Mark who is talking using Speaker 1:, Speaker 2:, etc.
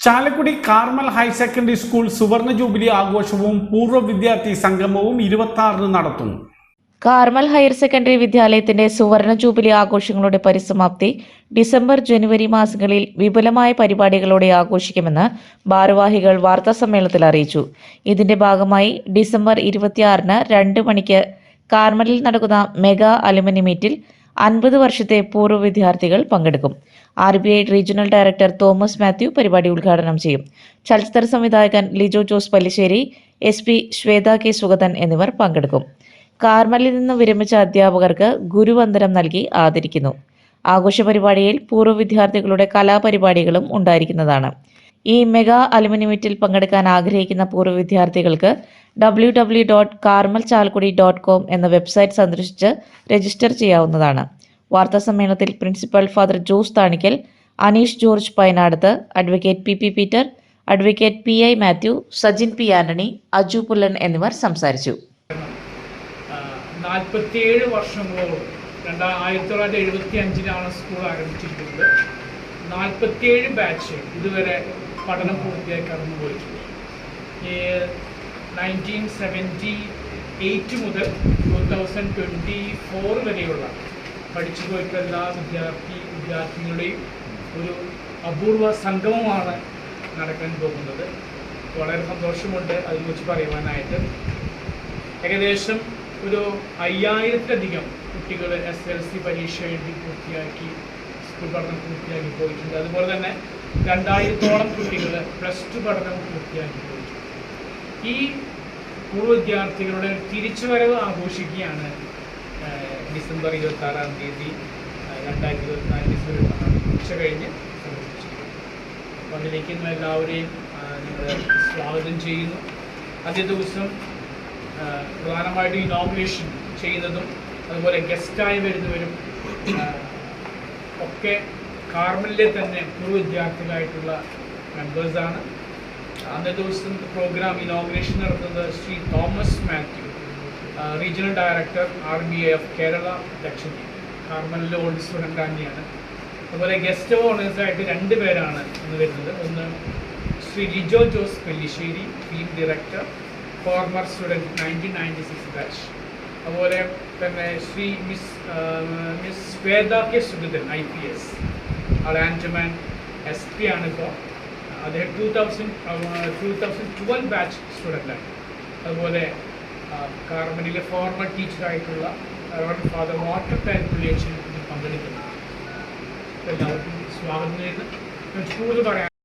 Speaker 1: Chalakudy Carmel higher secondary school സുവർണ jubilee ആഘോഷവും പൂർവ വിദ്യാർത്ഥി സംഗമവും ഇരുപത്തി ആറിന് നടത്തും.
Speaker 2: കാർമൽ ഹയർ സെക്കൻഡറി വിദ്യാലയത്തിന്റെ സുവർണ ജൂബിലി ആഘോഷങ്ങളുടെ പരിസമാപ്തി ഡിസംബർ ജനുവരി മാസങ്ങളിൽ വിപുലമായ പരിപാടികളോടെ ആഘോഷിക്കുമെന്ന് ഭാരവാഹികൾ വാർത്താസമ്മേളനത്തിൽ അറിയിച്ചു. ഇതിന്റെ ഭാഗമായി ഡിസംബർ ഇരുപത്തിയാറിന് രണ്ട് മണിക്ക് കാർമലിൽ നടക്കുന്ന മെഗാ അലുമിനി മീറ്റിൽ അൻപത് വർഷത്തെ പൂർവ വിദ്യാർത്ഥികൾ പങ്കെടുക്കും. R B I regional director Thomas Mathew പരിപാടി ഉദ്ഘാടനം ചെയ്യും. ചലച്ചിത്ര സംവിധായകൻ Lijo Jose Pellissery S P Swetha K Sugathan എന്നിവർ പങ്കെടുക്കും. കാർമലിൽ നിന്ന് വിരമിച്ച അധ്യാപകർക്ക് ഗുരുവന്ദനം നൽകി ആദരിക്കുന്നു. ആഘോഷ പരിപാടിയിൽ പൂർവ വിദ്യാർത്ഥികളുടെ കലാപരിപാടികളും ഉണ്ടായിരിക്കുന്നതാണ്. ഈ മെഗാ അലുമിനിമീറ്റിൽ പങ്കെടുക്കാൻ ആഗ്രഹിക്കുന്ന പൂർവ വിദ്യാർത്ഥികൾക്ക് W W dot Carmel Chalakudy dot com എന്ന വെബ്സൈറ്റ് സന്ദർശിച്ച് രജിസ്റ്റർ ചെയ്യാവുന്നതാണ്. വാർത്താ സമ്മേളനത്തിൽ principal father Jose Thanickal Aneesh George Payanadath advocate P P Peter advocate P I Mathew Sajin P Antony Aju Pullan എന്നിവർ സംസാരിച്ചു.
Speaker 3: നാൽപ്പത്തിയേഴ് വർഷങ്ങളോളം രണ്ടാ ആയിരത്തി തൊള്ളായിരത്തി എഴുപത്തി അഞ്ചിലാണ് സ്കൂൾ ആരംഭിച്ചിരിക്കുന്നത്. നാൽപ്പത്തിയേഴ് ബാച്ച് ഇതുവരെ പഠനം പൂർത്തിയായി കടന്നുപോയിട്ടുണ്ട് നയന്റീൻ സെവന്റി എയ്റ്റ് മുതൽ ടു തൗസൻഡ് ട്വന്റി ഫോർ വരെയുള്ള പഠിച്ചു പോയിട്ടുള്ള എല്ലാ വിദ്യാർത്ഥി വിദ്യാർത്ഥികളുടെയും ഒരു അപൂർവ സംഗമമാണ് നടക്കാൻ പോകുന്നത്. വളരെ സന്തോഷമുണ്ട് അതിനെക്കുറിച്ച് പറയുവാനായിട്ട്. ഏകദേശം ഒരു അയ്യായിരത്തിലധികം കുട്ടികൾ എസ് എൽ സി പരീക്ഷ എഴുതി പൂർത്തിയാക്കി. സ്കൂൾ പഠനം പൂർത്തിയാക്കി പോയിട്ടുണ്ട്. അതുപോലെ തന്നെ രണ്ടായിരത്തോളം കുട്ടികൾ പ്ലസ് ടു പഠനം പൂർത്തിയാക്കി പോയിട്ടുണ്ട്. ഈ പൂർവ വിദ്യാർത്ഥികളുടെ തിരിച്ചുവരവ് ആഘോഷിക്കുകയാണ് ഡിസംബർ ഇരുപത്തി ആറാം തീയതി രണ്ടായിരത്തി രണ്ടായിരത്തി ഇരുപത്തിനാല് ഡിസംബർ ഇരുപത്തി ഉച്ച കഴിഞ്ഞ് സംഘടിപ്പിച്ചിരിക്കുന്നത് അതിലേക്ക് എല്ലാവരെയും നിങ്ങൾ സ്വാഗതം ചെയ്യുന്നു. അതേ ദിവസം പ്രധാനമായിട്ടും ഇനോഗ്രേഷൻ ചെയ്യുന്നതും അതുപോലെ ഗസ്റ്റായി വരുന്നവരും ഒക്കെ കാർമലിലെ തന്നെ പൂർവ വിദ്യാർത്ഥികളായിട്ടുള്ള മെമ്പേഴ്സാണ് അന്നേ ദിവസം പ്രോഗ്രാം ഇനോഗ്രേഷൻ നടത്തുന്നത് Shri Thomas Mathew regional director R B I F Kerala Lakshadweep കാർമലിലെ old student തന്നെയാണ്. അതുപോലെ ഗസ്റ്റ് ഓണേഴ്സായിട്ട് രണ്ട് പേരാണ് ഇന്ന് വരുന്നത്. ഒന്ന് Shri Lijo Jose Pellissery film director former student nineteen ninety six batch അതുപോലെ തന്നെ Shri miss miss Swetha K Sugathan I P S all Andaman S P ആണ് ഇപ്പോൾ അദ്ദേഹം two thousand two thousand twelve batch സ്റ്റുഡന്റാണ് അതുപോലെ കാർമനിലെ ഫോർമർ ടീച്ചറായിട്ടുള്ള father water പാൻപുള്ളിയച്ഛൻ ഇതിൽ പങ്കെടുക്കുന്നു. എല്ലാവർക്കും സ്വാഗതം ചെയ്യുന്നു. സ്കൂൾ പറയാൻ